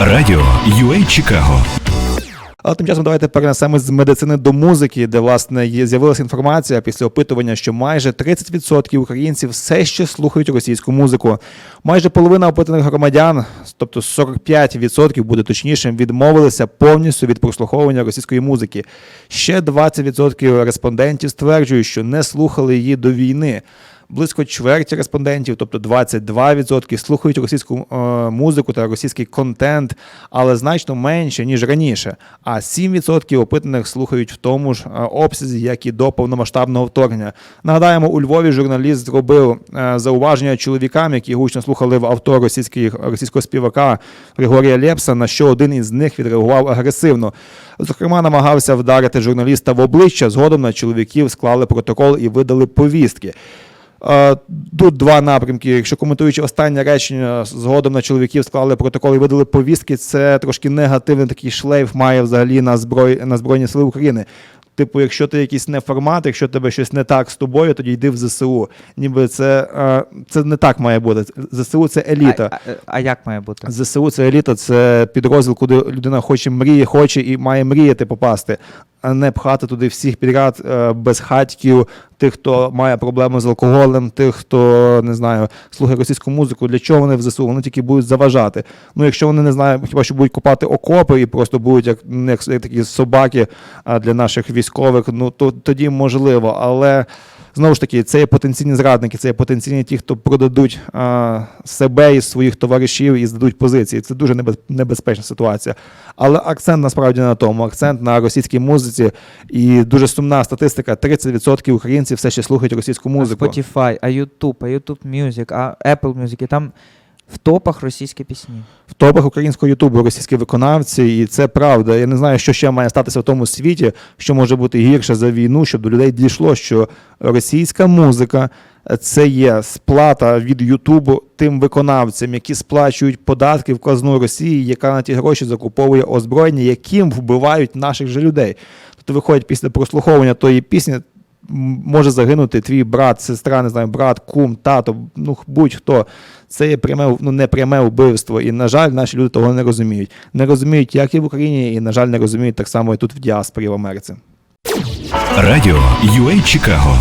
Радіо UA Чикаго Але тим часом давайте перенесемо з медицини до музики, де власне з'явилася інформація після опитування, що майже 30% українців все ще слухають російську музику. Майже половина опитаних громадян, тобто 45% буде точнішим, відмовилися повністю від прослуховування російської музики. Ще 20% респондентів стверджують, що не слухали її до війни. Близько чверті респондентів, тобто 22%, слухають російську е, музику та російський контент, але значно менше ніж раніше. А 7% опитаних слухають в тому ж е, обсязі, як і до повномасштабного вторгнення. Нагадаємо, у Львові журналіст зробив е, зауваження чоловікам, які гучно слухали в авто російського співака Григорія Лепса, на що один із них відреагував агресивно. Зокрема, намагався вдарити журналіста в обличчя. Згодом на чоловіків склали протокол і видали повістки. Тут два напрямки. Якщо коментуючи останнє речення, згодом на чоловіків склали протокол і видали повістки, це трошки негативний такий шлейф має взагалі на зброй на Збройні Сили України. Типу, якщо ти якийсь неформат, якщо тебе щось не так з тобою, тоді йди в ЗСУ. Ніби це, це не так має бути. ЗСУ це еліта. А, а, а як має бути? ЗСУ це еліта, це підрозділ, куди людина хоче мріє, хоче і має мріяти попасти, а не пхати туди всіх підряд без безхатьків, тих, хто має проблеми з алкоголем, тих, хто не знаю, слухає російську музику. Для чого вони в ЗСУ? Вони тільки будуть заважати. Ну, якщо вони не знають, хіба що будуть копати окопи і просто будуть як, як такі собаки для наших військових, ну то тоді можливо, але. Знову ж таки, це є потенційні зрадники, це є потенційні ті, хто продадуть а, себе і своїх товаришів і здадуть позиції. Це дуже небез- небезпечна ситуація. Але акцент насправді на тому. Акцент на російській музиці і дуже сумна статистика: 30% українців все ще слухають російську А музику. Spotify, а YouTube, а YouTube Music, а Apple Music, і там в топах російські пісні. в топах українського Ютубу російські виконавці, і це правда. Я не знаю, що ще має статися в тому світі, що може бути гірше за війну, щоб до людей дійшло, що російська музика це є сплата від Ютубу тим виконавцям, які сплачують податки в казну Росії, яка на ті гроші закуповує озброєння, яким вбивають наших же людей. Тобто виходить після прослуховування тої пісні. Може загинути твій брат, сестра, не знаю, брат, кум, тато, ну будь-хто. Це є пряме, ну не пряме вбивство. І, на жаль, наші люди того не розуміють. Не розуміють, як і в Україні, і, на жаль, не розуміють так само і тут в діаспорі в Америці. Радіо UA Чикаго